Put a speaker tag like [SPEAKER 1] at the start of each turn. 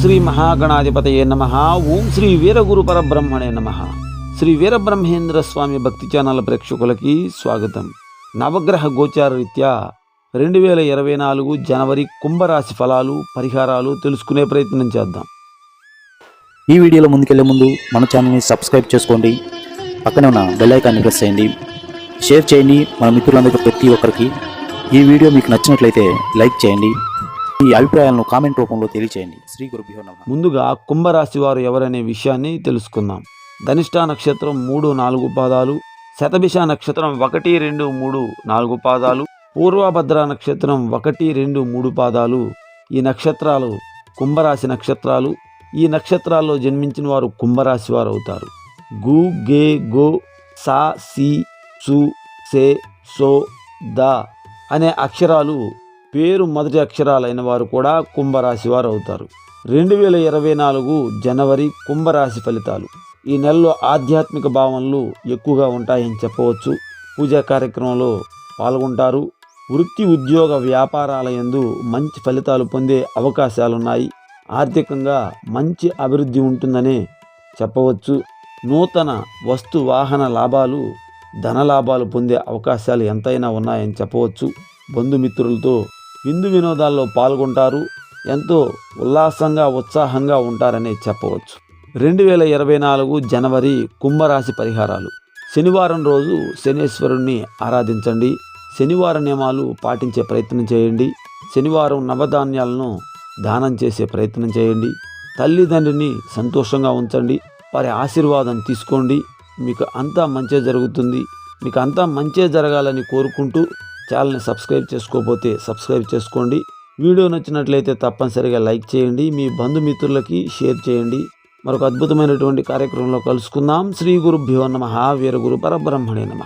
[SPEAKER 1] శ్రీ మహాగణాధిపతయే నమ. ఓం శ్రీ వీరగురు పరబ్రహ్మణే నమ. శ్రీ వీరబ్రహ్మేంద్ర స్వామి భక్తి ఛానల్ ప్రేక్షకులకి స్వాగతం. నవగ్రహ గోచార రీత్యా రెండు వేల ఇరవై నాలుగు జనవరి కుంభరాశి ఫలాలు పరిహారాలు తెలుసుకునే ప్రయత్నం చేద్దాం.
[SPEAKER 2] ఈ వీడియోలో ముందుకెళ్ళే ముందు మన ఛానల్ని సబ్స్క్రైబ్ చేసుకోండి. పక్కనే ఉన్న బెల్ ఐకాన్ని ప్రెస్ చేయండి. షేర్ చేయండి. మన మిత్రులందరికీ ప్రతి ఒక్కరికి ఈ వీడియో మీకు నచ్చినట్లయితే లైక్ చేయండి. మీ అభిప్రాయాలను కామెంట్ రూపంలో తెలియచేయండి. శ్రీ గురుభ్యో నమ.
[SPEAKER 1] ముందుగా కుంభరాశి వారు ఎవరనే విషయాన్ని తెలుసుకుందాం. ధనిష్ట నక్షత్రం మూడు నాలుగు పాదాలు శతభిష నక్షత్రం ఒకటి రెండు మూడు నాలుగు పాదాలు పూర్వభద్ర నక్షత్రం ఒకటి రెండు మూడు పాదాలు. ఈ నక్షత్రాలు కుంభరాశి నక్షత్రాలు. ఈ నక్షత్రాల్లో జన్మించిన వారు కుంభరాశి వారు అవుతారు. గు గే గో సా సి సు సే సో ద అనే అక్షరాలు పేరు మొదటి అక్షరాలైన వారు కూడా కుంభరాశి వారు అవుతారు. రెండు వేల ఇరవై నాలుగు జనవరి కుంభరాశి ఫలితాలు. ఈ నెలలో ఆధ్యాత్మిక భావనలు ఎక్కువగా ఉంటాయని చెప్పవచ్చు. పూజా కార్యక్రమంలో పాల్గొంటారు. వృత్తి ఉద్యోగ వ్యాపారాల యందు మంచి ఫలితాలు పొందే అవకాశాలున్నాయి. ఆర్థికంగా మంచి అభివృద్ధి ఉంటుందని చెప్పవచ్చు. నూతన వస్తు వాహన లాభాలు ధన లాభాలు పొందే అవకాశాలు ఎంతైనా ఉన్నాయని చెప్పవచ్చు. బంధుమిత్రులతో విందు వినోదాల్లో పాల్గొంటారు ఎంతో ఉల్లాసంగా ఉత్సాహంగా ఉంటారని చెప్పవచ్చు. రెండు వేల ఇరవై నాలుగు జనవరి కుంభరాశి పరిహారాలు. శనివారం రోజు శనేశ్వరుణ్ణి ఆరాధించండి. శనివార నియమాలు పాటించే ప్రయత్నం చేయండి. శనివారం నవధాన్యాలను దానం చేసే ప్రయత్నం చేయండి. తల్లిదండ్రిని సంతోషంగా ఉంచండి. వారి ఆశీర్వాదం తీసుకోండి. మీకు అంతా మంచే జరుగుతుంది. మీకు అంతా మంచే జరగాలని కోరుకుంటూ ఛానల్ని సబ్స్క్రైబ్ చేసుకోకపోతే సబ్స్క్రైబ్ చేసుకోండి. వీడియో నచ్చినట్లయితే తప్పనిసరిగా లైక్ చేయండి. మీ బంధుమిత్రులకి షేర్ చేయండి. మరొక అద్భుతమైనటువంటి కార్యక్రమంలో కలుసుకుందాం. శ్రీ గురుభ్యో నమ. వీరగురు పరబ్రహ్మణే నమ.